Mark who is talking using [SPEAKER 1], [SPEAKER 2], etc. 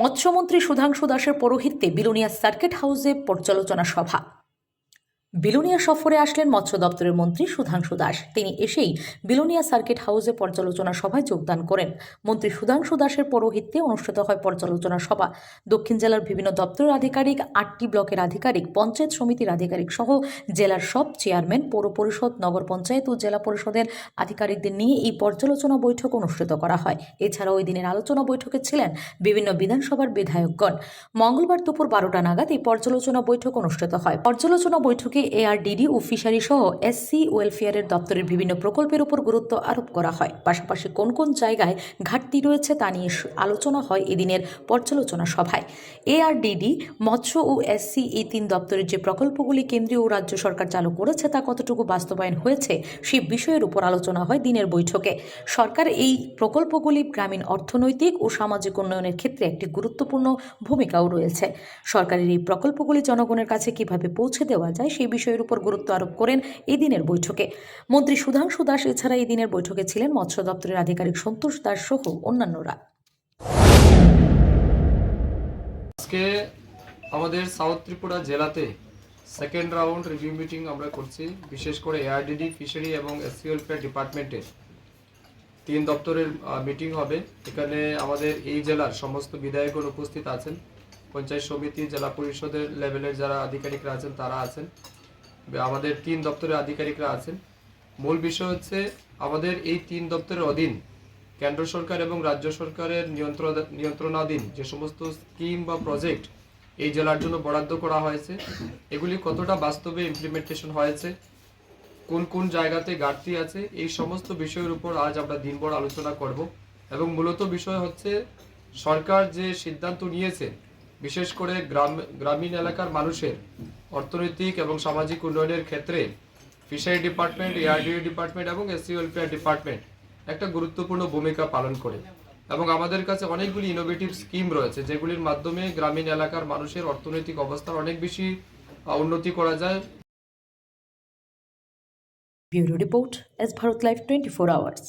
[SPEAKER 1] মৎস্যমন্ত্রী সুধাংশু দাসের পৌরোহিত্যে বিলোনিয়া সার্কিট হাউসে পর্যালোচনা সভা। বিলোনিয়া সফরে আসলেন মৎস্য দপ্তরের মন্ত্রী সুধাংশু দাস। তিনি এসেই বিলোনিয়া সার্কিট হাউসে পর্যালোচনা সভায় যোগদান করেন। মন্ত্রী সুধাংশু দাসের পৌরোহিত্যে অনুষ্ঠিত হয় পর্যালোচনা সভা। দক্ষিণ জেলার বিভিন্ন দপ্তরের আধিকারিক, আটটি ব্লকের আধিকারিক, পঞ্চায়েত সমিতির আধিকারিক সহ জেলার সব চেয়ারম্যান পৌর পরিষদ নগর পঞ্চায়েত ও জেলা পরিষদের আধিকারিকদের নিয়ে এই পর্যালোচনা বৈঠক অনুষ্ঠিত করা হয়। এছাড়াও ওই দিনের আলোচনা বৈঠকে ছিলেন বিভিন্ন বিধানসভার বিধায়কগণ। মঙ্গলবার দুপুর বারোটা নাগাদ এই পর্যালোচনা বৈঠক অনুষ্ঠিত হয়। পর্যালোচনা বৈঠকে এআরডিডি ও ফিশারি সহ এসসি ওয়েলফেয়ারের দপ্তরের বিভিন্ন প্রকল্পের উপর গুরুত্ব আরোপ করা হয়। পাশাপাশি কোন কোন জায়গায় ঘাটতি রয়েছে তা নিয়ে আলোচনা হয় এদিনের পর্যালোচনা সভায়। এআরডিডি মৎস্য ও এসসি এই তিন দপ্তরের যে প্রকল্পগুলি কেন্দ্রীয় ও রাজ্য সরকার চালু করেছে তা কতটুকু বাস্তবায়ন হয়েছে সেই বিষয়ের উপর আলোচনা হয় দিনের বৈঠকে। সরকার এই প্রকল্পগুলি গ্রামীণ অর্থনৈতিক ও সামাজিক উন্নয়নের ক্ষেত্রে একটি গুরুত্বপূর্ণ ভূমিকাও রয়েছে। সরকারের এই প্রকল্পগুলি জনগণের কাছে কীভাবে পৌঁছে দেওয়া যায় সেই বিষয়ের উপর গুরুত্ব আরোপ করেন এই দিনের বৈঠকে। মন্ত্রী সুধাংশু দাস এছাড়া এই দিনের বৈঠকে ছিলেন মৎস্য দপ্তরের আধিকারিক সন্তোষ দাস সহ অন্যান্যরা।
[SPEAKER 2] আজকে আমাদের সাউথ ত্রিপুরা জেলাতে সেকেন্ড রাউন্ড রিভিউ মিটিং আমরা করছি। বিশেষ করে এআরডিডি ফিশারি এবং এসসি ওয়েলফেয়ার ডিপার্টমেন্টের তিন দপ্তরের মিটিং হবে। এখানে আমাদের এই জেলার সমস্ত বিধায়কগণ উপস্থিত আছেন। পঞ্চায়েত সমিতি, জেলা পরিষদের লেভেলের যারা আধিকারিকরা আছেন, তারা আছেন। আমাদের তিন দপ্তরের আধিকারিকরা আছেন। মূল বিষয় হচ্ছে আমাদের এই তিন দপ্তরের অধীন কেন্দ্র সরকার এবং রাজ্য সরকারের নিয়ন্ত্রণ, নিয়ন্ত্রণাধীন যে সমস্ত স্কিম বা প্রজেক্ট এই জেলার জন্য বরাদ্দ করা হয়েছে, এগুলি কতটা বাস্তবে ইমপ্লিমেন্টেশন হয়েছে, কোন কোন জায়গাতে ঘাটতি আছে, এই সমস্ত বিষয়ের উপর আজ আমরা দিনভর আলোচনা করব এবং মূলত বিষয় হচ্ছে সরকার যে সিদ্ধান্ত নিয়েছে, বিশেষ করে গ্রাম, গ্রামীণ এলাকার মানুষের অর্থনৈতিক এবং সামাজিক উন্নয়নের ক্ষেত্রে ফিশারি ডিপার্টমেন্ট এআরডিও ডিপার্টমেন্ট এবং এসসি ওয়েলফেয়ার ডিপার্টমেন্ট একটা গুরুত্বপূর্ণ ভূমিকা পালন করে। এবং আমাদের কাছে অনেকগুলি ইনোভেটিভ স্কিম রয়েছে, যেগুলির মাধ্যমে গ্রামীণ এলাকার মানুষের অর্থনৈতিক অবস্থার অনেক বেশি উন্নতি করা যায়।
[SPEAKER 1] Bureau report, S Bharat live twenty four hours.